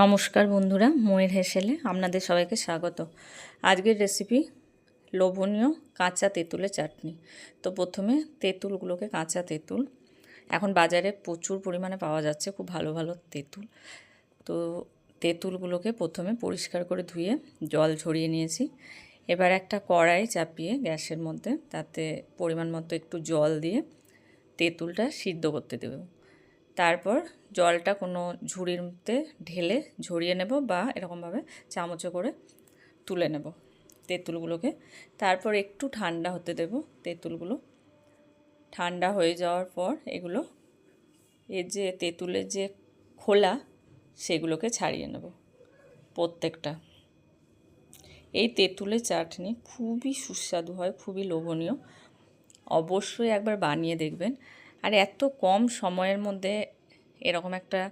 নমস্কার বন্ধুরা, ময়ের হেসেলে আপনাদের সবাইকে স্বাগত। আজকের রেসিপি লোভনীয় কাঁচা তেঁতুলের চাটনি। তো প্রথমে তেঁতুলগুলোকে কাঁচা তেঁতুল। এখন বাজারে প্রচুর পরিমাণে পাওয়া যাচ্ছে খুব ভালো ভালো তেঁতুল। তো তেঁতুলগুলোকে প্রথমে পরিষ্কার করে ধুয়ে জল ঝরিয়ে নিয়েছি। এবার একটা কড়াই চাপিয়ে গ্যাসের মধ্যে তাতে পরিমাণ মতো একটু জল দিয়ে তেঁতুলটা সিদ্ধ করতে দেবো। তারপর জলটা কোনো ঝুড়ির মধ্যে ঢেলে ঝরিয়ে নেব বা এরকমভাবে চামচে করে তুলে নেব তেঁতুলগুলোকে। তারপর একটু ঠান্ডা হতে দেব তেঁতুলগুলো। ঠান্ডা হয়ে যাওয়ার পর এগুলো এর যে তেঁতুলের যে খোলা সেগুলোকে ছাড়িয়ে নেব প্রত্যেকটা। এই তেঁতুলের চাটনি খুবই সুস্বাদু হয়, খুবই লোভনীয়। অবশ্যই একবার বানিয়ে দেখবেন। আর এত কম সময়ের মধ্যে এরকম একটা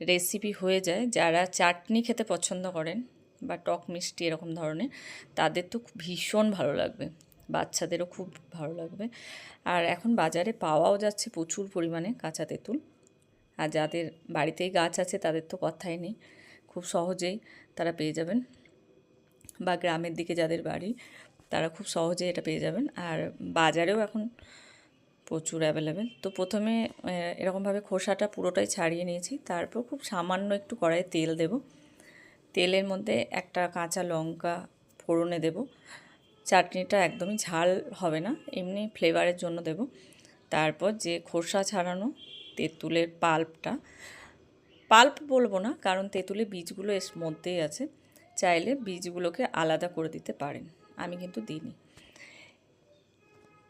রেসিপি হয়ে যায়। যারা চাটনি খেতে পছন্দ করেন বা টক মিষ্টি এরকম ধরনের, তাদের তো ভীষণ ভালো লাগবে। বাচ্চাদেরও খুব ভালো লাগবে। আর এখন বাজারে পাওয়াও যাচ্ছে প্রচুর পরিমাণে কাঁচা তেঁতুল। আর যাদের বাড়িতেই গাছ আছে, তাদের তো কথাই নেই। খুব সহজেই তারা পেয়ে যাবেন। বা গ্রামের দিকে যাদের বাড়ি, তারা খুব সহজেই এটা পেয়ে যাবেন। আর বাজারেও এখন প্রচুর অ্যাভেলেবেল তো প্রথমে এরকমভাবে খোসাটা পুরোটাই ছাড়িয়ে নিয়েছি। তারপর খুব সামান্য একটু কড়াইয়ে তেল দেব। তেলের মধ্যে একটা কাঁচা লঙ্কা ফোড়নে দেব। চাটনিটা একদমই ঝাল হবে না, এমনি ফ্লেভারের জন্য দেব। তারপর যে খোসা ছাড়ানো তেঁতুলের পাল্পটা, পাল্প বলব না, কারণ তেঁতুলের বীজগুলো এর মধ্যেই আছে। চাইলে বীজগুলোকে আলাদা করে দিতে পারেন। আমি কিন্তু দিইনি।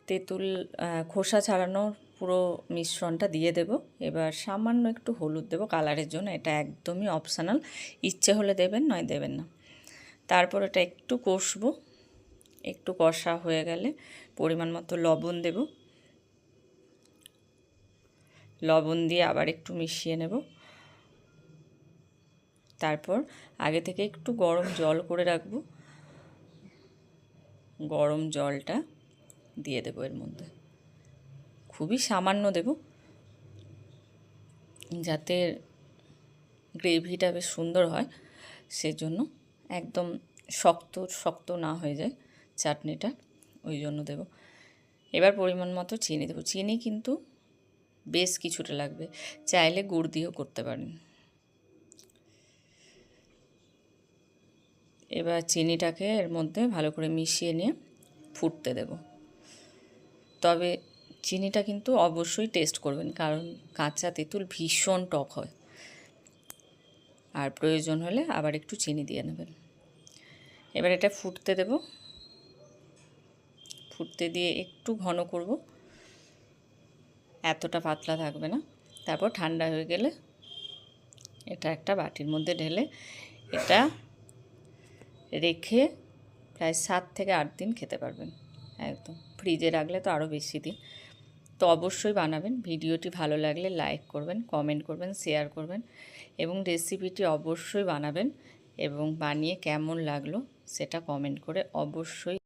তেঁতুল খোসা ছাড়ানোর পুরো মিশ্রণটা দিয়ে দেব। এবার সামান্য একটু হলুদ দেব, কালারের জন্য। এটা একদমই অপশানাল ইচ্ছে হলে দেবেন, নয় দেবেন না। তারপর এটা একটু কষবো। একটু কষা হয়ে গেলে পরিমাণ মতো লবণ দেব। লবণ দিয়ে আবার একটু মিশিয়ে নেব। তারপর আগে থেকে একটু গরম জল করে রাখব। গরম জলটা দিয়ে দেবো এর মধ্যে। খুবই সামান্য দেব। যাতে গ্রেভিটা বেশ সুন্দর হয়, সেজন্য একদম শক্ত শক্ত না হয়ে যায় চাটনিটা, ওই জন্য দেব। এবার পরিমাণ মতো চিনি দেবো। চিনি কিন্তু বেশ কিছুটা লাগবে, চাইলে গুড় দিয়েও করতে পারেন। এবার চিনিটাকে এর মধ্যে ভালো করে মিশিয়ে নিয়ে ফুটতে দেবো। তবে চিনিটা কিন্তু অবশ্যই টেস্ট করবেন, কারণ কাঁচা তেঁতুল ভীষণ টক হয়। আর প্রয়োজন হলে আবার একটু চিনি দিয়ে নেবেন। এবার এটা ফুটতে দেব। ফুটতে দিয়ে একটু ঘন করব। এতটা পাতলা থাকবে না। তারপর ঠান্ডা হয়ে গেলে এটা একটা বাটির মধ্যে ঢেলে এটা রেখে প্রায় সাত থেকে আট দিন খেতে পারবেন। একদম। ফ্রিজে রাখলে তো আরও বেশি দিন। তো অবশ্যই বানাবেন। ভিডিওটি ভালো লাগলে লাইক করবেন, কমেন্ট করবেন, শেয়ার করবেন এবং রেসিপিটি অবশ্যই বানাবেন এবং বানিয়ে কেমন লাগল সেটা কমেন্ট করে অবশ্যই